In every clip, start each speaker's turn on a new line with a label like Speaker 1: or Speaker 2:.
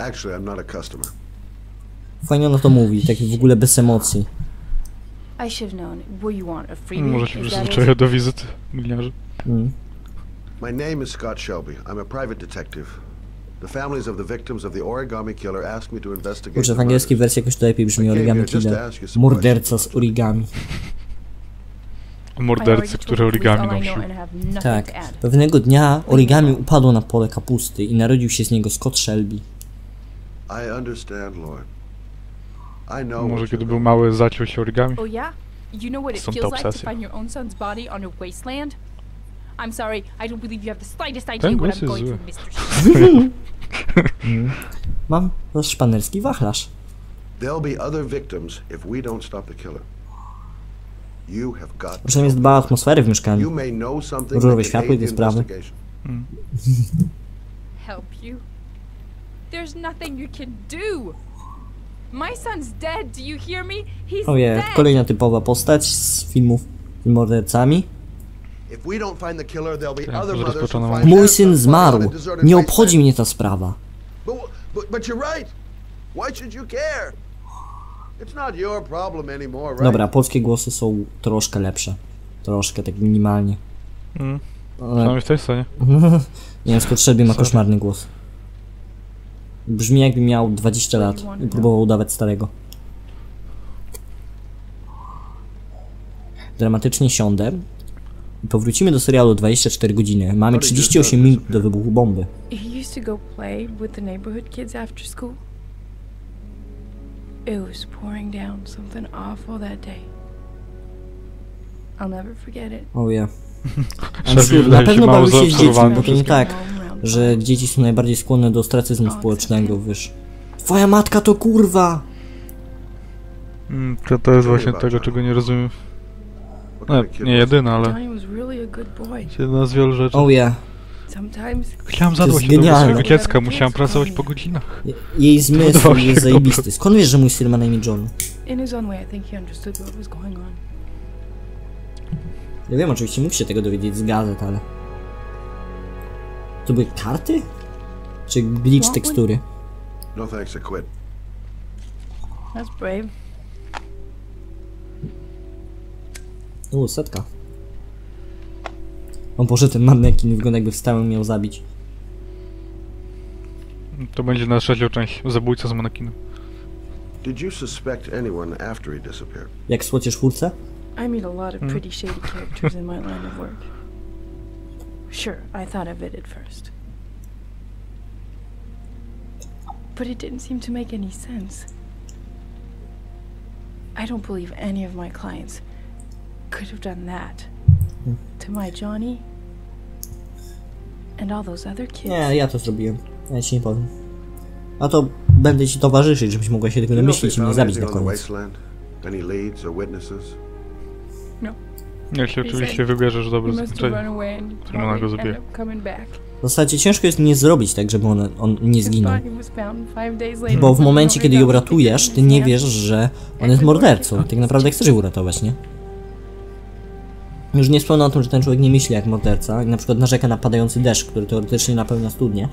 Speaker 1: Actually, I'm not a customer.
Speaker 2: Fajnie ona to mówi, tak w ogóle bez emocji.
Speaker 3: I should have known. What you want, a freebie?
Speaker 4: Może się przyzwyczaja do wizyt gliniarzy.
Speaker 2: Mm.
Speaker 1: My name is Scott Shelby. I'm a private detective. The families of the victims of the origami killer asked me to investigate.
Speaker 2: Kurczę, w angielskiej wersji jakoś to lepiej brzmi origami killer. Morderca z origami.
Speaker 4: Mordercy,
Speaker 3: police
Speaker 4: origami
Speaker 3: know
Speaker 4: nosił.
Speaker 2: Tak. Pewnego dnia origami upadło na pole kapusty i narodził się z niego Scott Shelby.
Speaker 1: I understand, Lord. I know.
Speaker 4: Może kiedy był mały zaciął się origami.
Speaker 3: Oh yeah? You know what it
Speaker 4: Some
Speaker 3: feels like to find your own son's body on a wasteland? I'm sorry, I don't believe you have the slightest idea what I'm
Speaker 4: jest
Speaker 3: going through, Mr.
Speaker 2: Mam szpanerski wachlarz.
Speaker 1: There'll be other victims if we don't stop the killer. You have got. to
Speaker 2: Przynajmniej dba atmosferę w
Speaker 1: You
Speaker 2: mieszkaniu.
Speaker 1: may know something
Speaker 2: Różowe światło i te sprawy.
Speaker 1: investigation.
Speaker 3: Help you? There's nothing you can do. My son's dead. Do you hear me? He's
Speaker 2: Oje, kolejna typowa postać z filmów z mordercami.
Speaker 1: If we don't find the killer, there'll be other
Speaker 4: może
Speaker 1: mothers who
Speaker 4: rozpoczynamy.
Speaker 1: find
Speaker 2: Mój syn zmarł. Nie obchodzi mnie ta sprawa.
Speaker 1: But, but, but you're right. Why should you care? It's not your problem anymore, right?
Speaker 2: Dobra, polskie głosy są troszkę lepsze. Troszkę, tak minimalnie.
Speaker 4: Mm.
Speaker 2: Ale,
Speaker 4: Przynajmniej w tej scenie.
Speaker 2: nie wiem, Scott Shelby ma koszmarny głos. Brzmi jakby miał 20 lat i próbował udawać starego. Dramatycznie siądę powrócimy do serialu 24 godziny. Mamy 38 minut do wybuchu bomby.
Speaker 3: It was pouring down something awful that day. I'll never forget it.
Speaker 2: Oh yeah.
Speaker 4: Shelby
Speaker 2: sure, na pewno bawił się z dziećmi, bo to nie tak, że dzieci są najbardziej skłonne do ostracyzmu społecznego, wiesz. Twoja matka to kurwa!
Speaker 4: Mm, To, to jest właśnie tego, czego nie rozumiem. No, nie
Speaker 1: was
Speaker 4: jedyna, ale
Speaker 3: Johnny was really a good boy.
Speaker 4: jedna z wielu rzeczy.
Speaker 2: Oh yeah.
Speaker 3: Sometimes
Speaker 4: Chciałem zadbać
Speaker 2: jest
Speaker 4: o dobro
Speaker 2: genialne.
Speaker 4: swojego dziecka, musiałem pracować po godzinach.
Speaker 2: Jej zmysł
Speaker 4: się
Speaker 2: jest zajebisty. Skąd wiesz, że mój syn ma na imię John?
Speaker 3: in his own way, I think he understood what was going on.
Speaker 2: Ja wiem, oczywiście mógł się tego dowiedzieć z gazet, ale... To były karty? Czy glitch tekstury?
Speaker 1: No thanks, I quit.
Speaker 3: That's brave.
Speaker 2: U, setka. On poszedł ten mannekin wygląda jakby wstał i miał zabić.
Speaker 4: To będzie na trzecią część. Zabójca z manekinem.
Speaker 1: Did you suspect anyone after he disappeared?
Speaker 2: Jak w słocie czwórce?
Speaker 3: I meet a lot of pretty shady characters in my line of work. Sure, I thought of it at first. But it didn't seem to make any sense. I don't believe any of my clients could have done that to my Johnny and all those other kids.
Speaker 2: Nie, ja to zrobiłem. Ja ci nie powiem. A to będę ci towarzyszyć, żebyś mogła się tego domyślić i mnie zabić na koniec.
Speaker 1: wasteland?
Speaker 4: Jeśli oczywiście wybierzesz dobre zakończenie. To ona go zabije.
Speaker 2: W zasadzie ciężko jest nie zrobić tak, żeby on, on nie zginął. Bo w momencie, kiedy ją ratujesz, ty nie wiesz, że on jest mordercą. Tak naprawdę chcesz ją uratować, nie? Już nie wspomnę o tym, że ten człowiek nie myśli jak morderca i na przykład narzeka na padający deszcz, który teoretycznie napełnia studnię.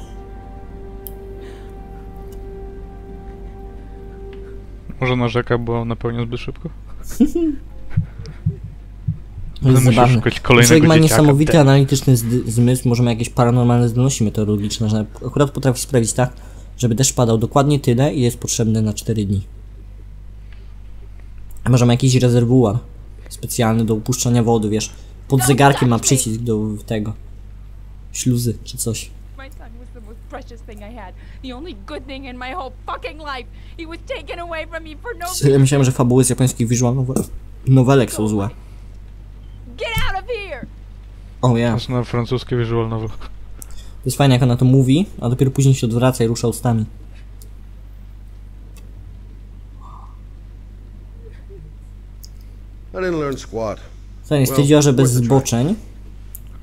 Speaker 4: Może narzeka, bo napełnia zbyt szybko?
Speaker 2: To jest
Speaker 4: Musisz szukać kolejnego
Speaker 2: Człowiek ma niesamowity analityczny zdy- zmysł, może ma jakieś paranormalne zdolności meteorologiczne, że akurat potrafi sprawić tak, żeby deszcz padał dokładnie tyle i jest potrzebny na 4 dni. A może ma jakiś rezerwuar specjalny do upuszczania wody, wiesz. Pod zegarkiem ma przycisk do tego. Śluzy czy coś.
Speaker 3: Precious thing I had. The only good thing in my whole fucking life. He was taken away from me for no
Speaker 2: myślałem, że fabuły z japońskich visual novel nowelek są złe.
Speaker 3: Get out of here!
Speaker 2: O ja.
Speaker 4: Patrz na francuskie visual novel.
Speaker 2: To jest fajne jak ona to mówi, a dopiero później się odwraca i rusza ustami.
Speaker 1: I didn't learn squat.
Speaker 2: Fajnie, stwierdziła, że bez zboczeń,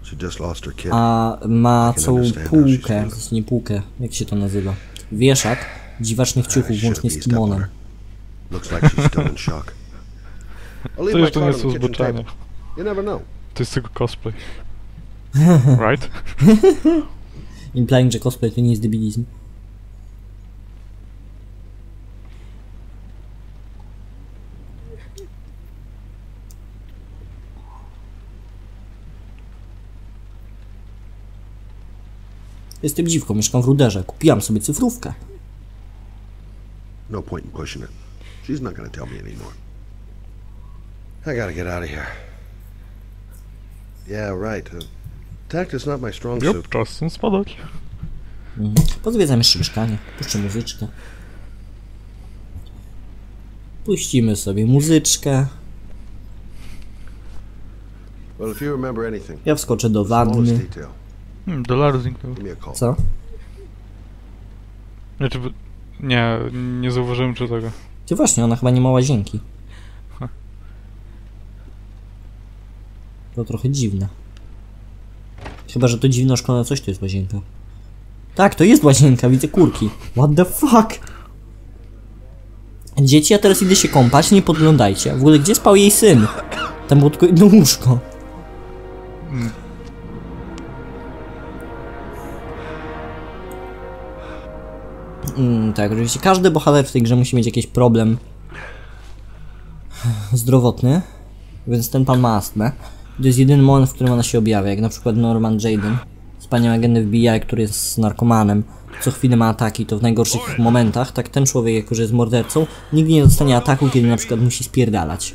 Speaker 1: She just lost her kid.
Speaker 2: a ma całą półkę, nie półkę, jak się to nazywa? Wieszak dziwacznych ciuchów,
Speaker 1: Should've
Speaker 2: łącznie z kimonem.
Speaker 4: To już to nie są zboczenia.
Speaker 1: You never know.
Speaker 4: To jest tylko cosplay. right?
Speaker 2: Implying, że cosplay to nie jest debilizm. Jestem dziwką, mieszkam w Ruderze. Kupiłam sobie cyfrówkę.
Speaker 1: No point in pushing it. She's not gonna tell me anymore. I gotta get out of here. Yeah, right. Tact is not my strong suit.
Speaker 4: Jop, czas są spadać.
Speaker 2: Pozwiedzam jeszcze mieszkanie. Puszczę muzyczkę. Puścimy sobie muzyczkę.
Speaker 1: Well, if you remember anything,
Speaker 2: Ja wskoczę do
Speaker 1: smallest
Speaker 2: wanny.
Speaker 1: detail,
Speaker 4: Hmm,
Speaker 1: a call.
Speaker 2: Co?
Speaker 4: Znaczy, nie, nie zauważyłem czy tego.
Speaker 2: Ty właśnie, ona chyba nie ma łazienki. To trochę dziwne. Chyba, że to dziwne szkolne coś to jest łazienka. Tak, to jest łazienka, widzę kurki. What the fuck? Dzieci, ja teraz idę się kąpać, nie podglądajcie. W ogóle, gdzie spał jej syn? Tam było tylko jedno łóżko. Mm, tak, oczywiście każdy bohater w tej grze musi mieć jakiś problem zdrowotny, więc ten pan ma astmę. To jest jedyny moment, w którym ona się objawia, jak na przykład Norman Jaden, wspaniały agent FBI, który jest narkomanem, co chwilę ma ataki, to w najgorszych momentach, tak ten człowiek, jako że jest mordercą, nigdy nie dostanie ataku, kiedy na przykład musi spierdalać.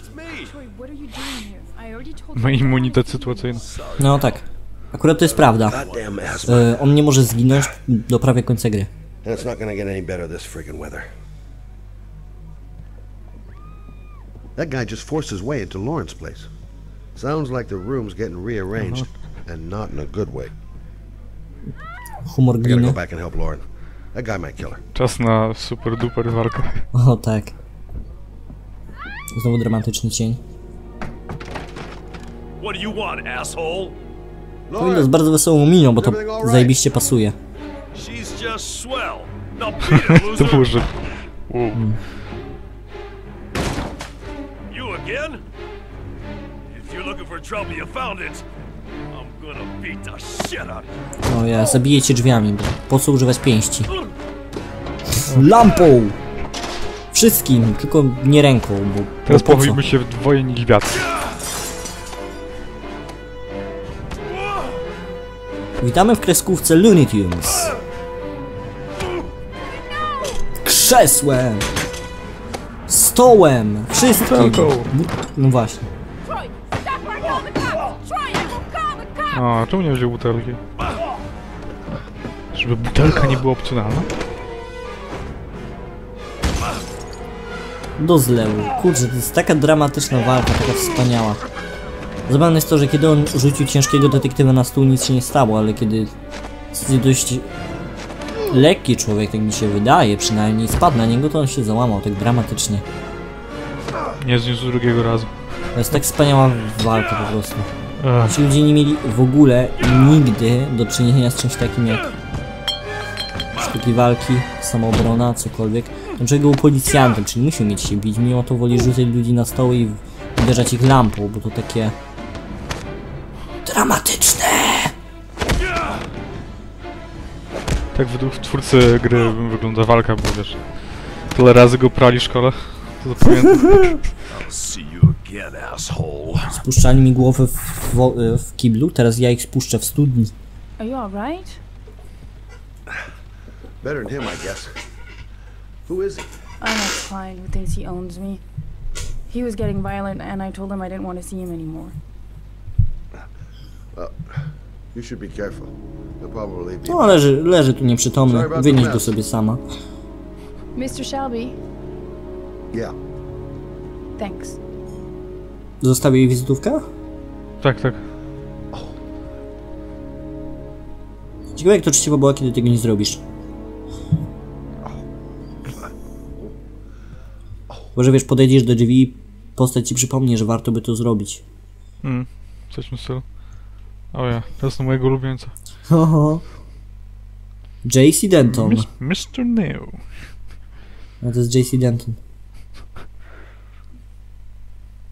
Speaker 4: Ma immunitet sytuacyjny.
Speaker 2: No tak, akurat to jest prawda. E, on nie może zginąć do prawie końca gry.
Speaker 1: That guy just forced his way into Lawrence Place. Sounds like the room's getting rearranged, and not in a good way.
Speaker 2: Humor
Speaker 1: I gotta go back and help Lauren. That guy might kill her.
Speaker 4: Czas na super duper walkę.
Speaker 2: O tak. Znowu dramatyczny cień.
Speaker 5: What do you want, asshole?
Speaker 2: Powinno z bardzo wesołą miną, bo to
Speaker 1: right?
Speaker 2: zajebiście pasuje.
Speaker 5: She's just swell. Now beat it,
Speaker 4: To
Speaker 5: loser.
Speaker 4: Wow.
Speaker 5: You again? Looking for trouble, you found it. I'm gonna beat the shit out of you.
Speaker 2: O ja, zabiję cię drzwiami, bo po co używać pięści? Lampą! Wszystkim, tylko nie ręką, bo
Speaker 4: Teraz
Speaker 2: bo
Speaker 4: się w dwoje niż wiatr.
Speaker 2: Witamy w kreskówce Looney Tunes. Krzesłem! Stołem! Wszystkim! No właśnie.
Speaker 4: A, czemu nie wziął butelki? Żeby butelka nie była opcjonalna?
Speaker 2: Do zlewu. Kurczę, to jest taka dramatyczna walka, taka wspaniała. Zabawne jest to, że kiedy on rzucił ciężkiego detektywa na stół, nic się nie stało, ale kiedy dość lekki człowiek, tak mi się wydaje, przynajmniej spadł na niego, to on się załamał tak dramatycznie.
Speaker 4: Nie zniósł drugiego razu.
Speaker 2: To jest tak wspaniała walka po prostu. Ci ludzie nie mieli w ogóle nigdy do czynienia z czymś takim jak sztuki walki, samoobrona, cokolwiek. Ten człowiek był policjantem, czyli musiał mieć się bić, mimo to woli rzucać ludzi na stoły i uderzać ich lampą, bo to takie dramatyczne.
Speaker 4: tak według twórcy gry wygląda walka, bo wiesz... Tyle razy go prali w szkole. To zapamiętam.
Speaker 2: Spuszczali mi głowę w, wo- w kiblu, teraz ja ich spuszczę w studni.
Speaker 3: Are you alright?
Speaker 1: Better than him, I guess. Who is he?
Speaker 6: I'm a client who thinks he owns me. He was getting violent, and I told him I didn't want to see him anymore.
Speaker 1: You should be careful. He'll probably be.
Speaker 2: No, leży, leży tu nieprzytomny, wynieś go sobie sama.
Speaker 6: Mr. Shelby,
Speaker 1: Yeah.
Speaker 6: thanks.
Speaker 2: Zostawię jej wizytówkę?
Speaker 4: Tak, tak.
Speaker 2: Ciekawe jak to uczciwe było, kiedy tego nie zrobisz. Może wiesz, podejdziesz do drzwi i postać ci przypomni, że warto by to zrobić.
Speaker 4: Mm, coś w stylu. O ja, teraz na mojego ulubieńca.
Speaker 2: Oho. JC Denton.
Speaker 4: Mr. Neo.
Speaker 2: No to jest JC Denton.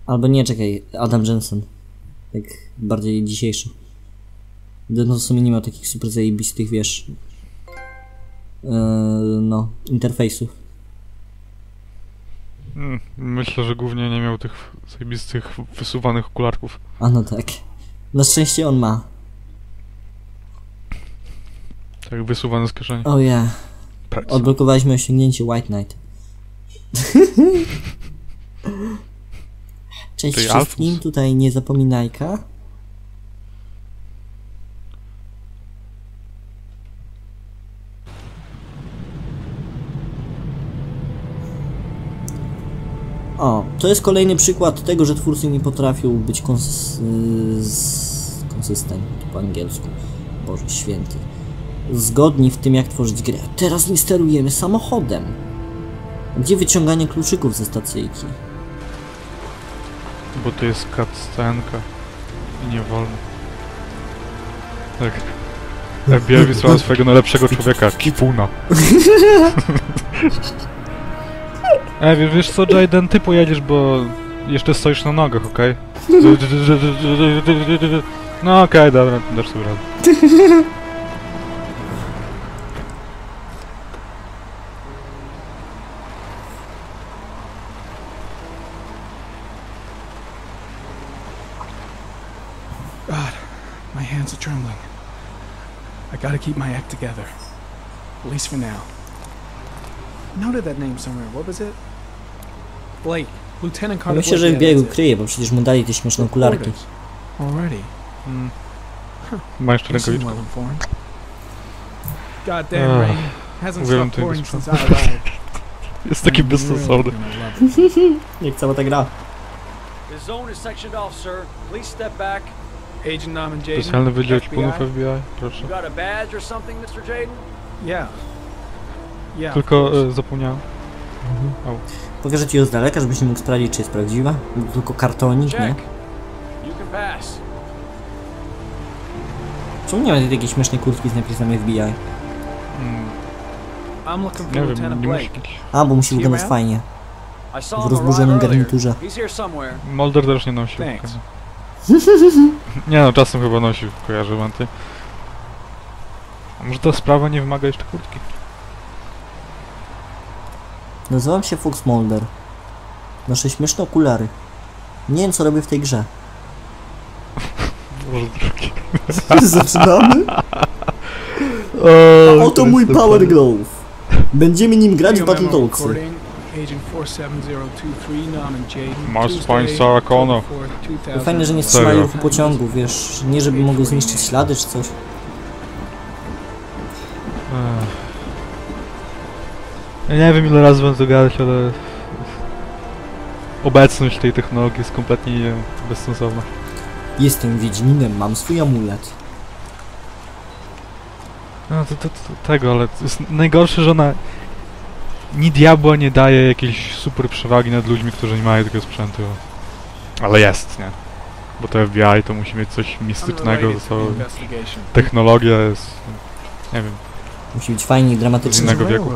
Speaker 2: Albo nie, czekaj, Adam Jensen. Tak bardziej dzisiejszy. Denton w sumie nie miał takich super zajebistych, wiesz... Yy, no, interfejsów.
Speaker 4: Mm, myślę, że głównie nie miał tych zajebistych wysuwanych okularków.
Speaker 2: A no tak. Na szczęście on ma.
Speaker 4: Tak wysuwane z kieszeni.
Speaker 2: O ja.
Speaker 4: Praca.
Speaker 2: Odblokowaliśmy osiągnięcie White Knight. Cześć
Speaker 4: Czyli
Speaker 2: wszystkim,
Speaker 4: Alfons.
Speaker 2: tutaj nie zapominajka. O, to jest kolejny przykład tego, że twórcy nie potrafią być kons- z- konsystent po angielsku. Boże święty. Zgodni w tym, jak tworzyć grę. Teraz nie sterujemy samochodem. Gdzie wyciąganie kluczyków ze stacyjki?
Speaker 4: Bo to jest cutscenka. I nie wolno. Tak. FBI wysłał swojego najlepszego człowieka, Kifuna. E, wiesz, wiesz co, Jaden, ty pojedziesz, bo jeszcze stoisz na nogach, okej? No okej, dobra, dasz sobie radę.
Speaker 7: keep my act together. At least for now. Noted that name somewhere. What was it? Blake. Lieutenant Carter
Speaker 2: Myślę, że w biegu kryje, bo przecież mu dali te śmieszne okularki.
Speaker 7: Already.
Speaker 4: Mm. Ma jeszcze rękawiczkę.
Speaker 7: well informed. God damn
Speaker 4: Ach,
Speaker 7: rain. Hasn't
Speaker 4: uwielbiam
Speaker 7: stopped
Speaker 4: tego
Speaker 7: pouring
Speaker 4: sprzętu.
Speaker 7: since I arrived.
Speaker 4: Jest taki bezsensowny.
Speaker 2: Jak cała ta gra.
Speaker 8: The zone is sectioned off, sir. Please step back.
Speaker 7: Agent Norman Jaden.
Speaker 4: Specjalny wydział ekwipunów FBI, proszę.
Speaker 8: You got a badge or something, Mr. Jaden?
Speaker 7: Yeah. Yeah.
Speaker 4: Tylko e, zapomniałem.
Speaker 2: Pokażę ci ją z daleka, żebyś nie mógł sprawdzić, czy jest prawdziwa. Tylko kartonik, nie?
Speaker 8: Check. You can pass.
Speaker 2: Czemu nie ma tej takiej śmiesznej kurtki z napisem FBI?
Speaker 4: Mm,
Speaker 7: I'm looking for
Speaker 4: nie wiem,
Speaker 7: Lieutenant
Speaker 4: nie
Speaker 7: Blake.
Speaker 2: A, bo musi wyglądać fajnie.
Speaker 8: I
Speaker 2: W
Speaker 8: saw him
Speaker 2: rozburzonym
Speaker 8: arrive earlier.
Speaker 2: garniturze.
Speaker 8: He's here somewhere.
Speaker 4: Mulder też nie nosił.
Speaker 7: Thanks.
Speaker 4: Nie no, czasem chyba nosił, kojarzę manty. A może ta sprawa nie wymaga jeszcze kurtki?
Speaker 2: Nazywam się Fox Mulder. Noszę śmieszne okulary. Nie wiem, co robię w tej grze.
Speaker 4: Może drugi.
Speaker 2: Zaczynamy? A oto mój Power Glove. Będziemy nim grać w Battletoadsy.
Speaker 7: recording, Agent 47023 Norman Jaden.
Speaker 4: Masz państwa Kono.
Speaker 7: October 4th,
Speaker 2: To fajne, że nie
Speaker 7: 2000.
Speaker 2: wstrzymają
Speaker 4: Serio?
Speaker 2: ruchu pociągu, wiesz, nie żeby mogły zniszczyć ślady czy coś.
Speaker 4: Nie wiem ile razy będę to gadać, ale... Obecność tej technologii jest kompletnie wiem, bezsensowna.
Speaker 2: Jestem Wiedźminem, mam swój amulet.
Speaker 4: No to, to, to tego, ale to jest najgorsze, że ona... Ni diabła nie daje jakiejś super przewagi nad ludźmi, którzy nie mają tego sprzętu. Ale jest, nie? Bo to FBI to musi mieć coś mistycznego ze sobą. Technologia jest... Nie wiem.
Speaker 2: Musi być fajnie i dramatycznie.
Speaker 4: innego
Speaker 7: There's a
Speaker 4: wieku.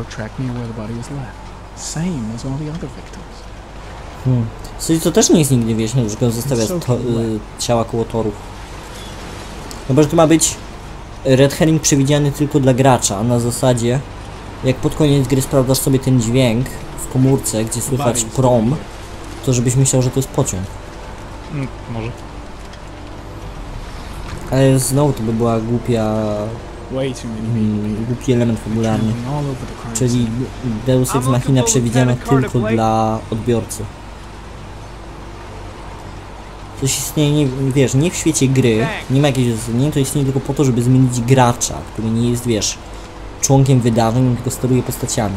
Speaker 2: Hmm. Sensie to też nie jest nigdy wieśne, że go zostawia to, y, ciała koło torów. Chyba, że to ma być red herring przewidziany tylko dla gracza, a na zasadzie jak pod koniec gry sprawdzasz sobie ten dźwięk w komórce, gdzie słychać prom, to żebyś myślał, że to jest pociąg.
Speaker 4: Mm, może.
Speaker 2: Ale znowu to by była głupia, mm, głupi element fabularny.
Speaker 7: Over the crime
Speaker 2: Czyli. Deus Ex Machina przewidziane tylko dla odbiorcy. Coś istnieje, nie, wiesz, nie w świecie gry, nie ma jakiegoś uzasadnienia, to istnieje tylko po to, żeby zmienić gracza, który nie jest, wiesz, członkiem wydarzeń, tylko steruje postaciami.